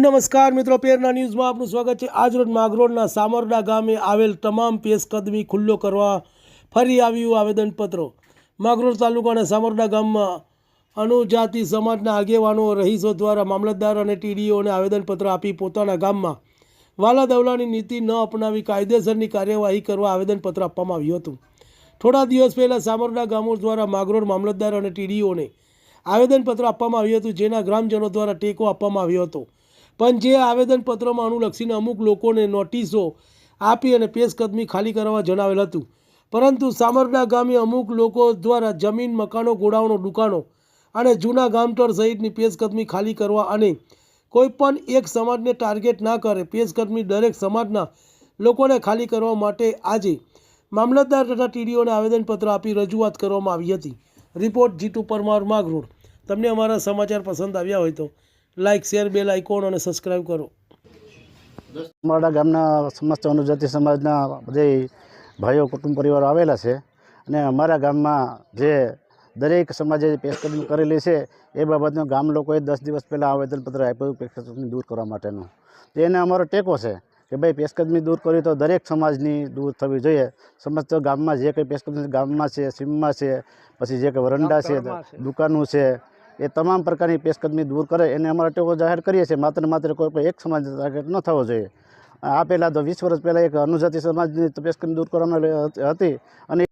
નમસ્કાર મિત્રો, પેરના ન્યૂઝમાં આપનું સ્વાગત છે. આજરોજ માગરોળના સામરડા ગામે આવેલ તમામ પેશકદમી ખુલ્લો કરવા ફરી આવ્યું આવેદનપત્રો. માગરોળ તાલુકાના સામરડા ગામમાં અનુજાતિ સમાજના આગેવાનો, રહીશો દ્વારા મામલતદાર અને ટીડીઓને આવેદનપત્ર આપી પોતાના ગામમાં વાલા દવલાની નીતિ ન અપનાવી કાયદેસરની કાર્યવાહી કરવા આવેદનપત્ર આપવામાં આવ્યું હતું. થોડા દિવસ પહેલાં સામરડા ગામો દ્વારા માગરોળ મામલતદાર અને ટીડીઓને આવેદનપત્ર આપવામાં આવ્યું હતું, જેના ગ્રામજનો દ્વારા ટેકો આપવામાં આવ્યો હતો. પણ જે આવેદનપત્રમાં અનુલક્ષીને અમુક લોકોને નોટિસો આપી અને પેશકદમી ખાલી કરવા જણાવેલ હતું. પરંતુ સામરડા ગામે અમુક લોકો દ્વારા જમીન, મકાનો ગોડાઓનો દુકાનો અને જૂના ગામતળ સહિતની પેશકદમી ખાલી કરવા અને કોઈ પણ એક સમાજને ટાર્ગેટ ના કરે પેશકદમી દરેક સમાજના લોકોને ખાલી કરવા માટે આજે મામલતદાર તથા ટીડીઓને આવેદનપત્ર આપી રજૂઆત કરવામાં આવી હતી. રિપોર્ટ જીતુ પરમાર માગરોડ તમને અમારા સમાચાર પસંદ આવ્યા હોય તો લાઇક શેર બેલ આઇકોન અને સબસ્ક્રાઈબ કરો. અમારા ગામના સમસ્ત અનુજાતિ સમાજના જે ભાઈઓ કુટુંબ પરિવારો આવેલા છે અને અમારા ગામમાં જે દરેક સમાજે પેશકદમી કરેલી છે એ બાબતનું ગામ લોકોએ દસ દિવસ પહેલાં આવેદનપત્ર આપ્યું પેશકદમી દૂર કરવા માટેનું. તો એને અમારો ટેકો છે કે ભાઈ પેશકદમી દૂર કરવી તો દરેક સમાજની દૂર થવી જોઈએ. સમસ્ત ગામમાં જે કંઈ પેશકદમી ગામમાં છે સીમમાં છે પછી જે કંઈ વરંડા છે. દુકાનો છે એ તમામ પ્રકારની પેશકદમી દૂર કરે. એને અમારા ટેકો જાહેર કરીએ છીએ. માત્ર માત્ર કોઈ પણ એક સમાજ ટાર્ગેટ ન થવો જોઈએ. આ પહેલાં તો વીસ વર્ષ પહેલાં એક અનુજાતિ સમાજની પેશકદમી દૂર કરવામાં હતી. અને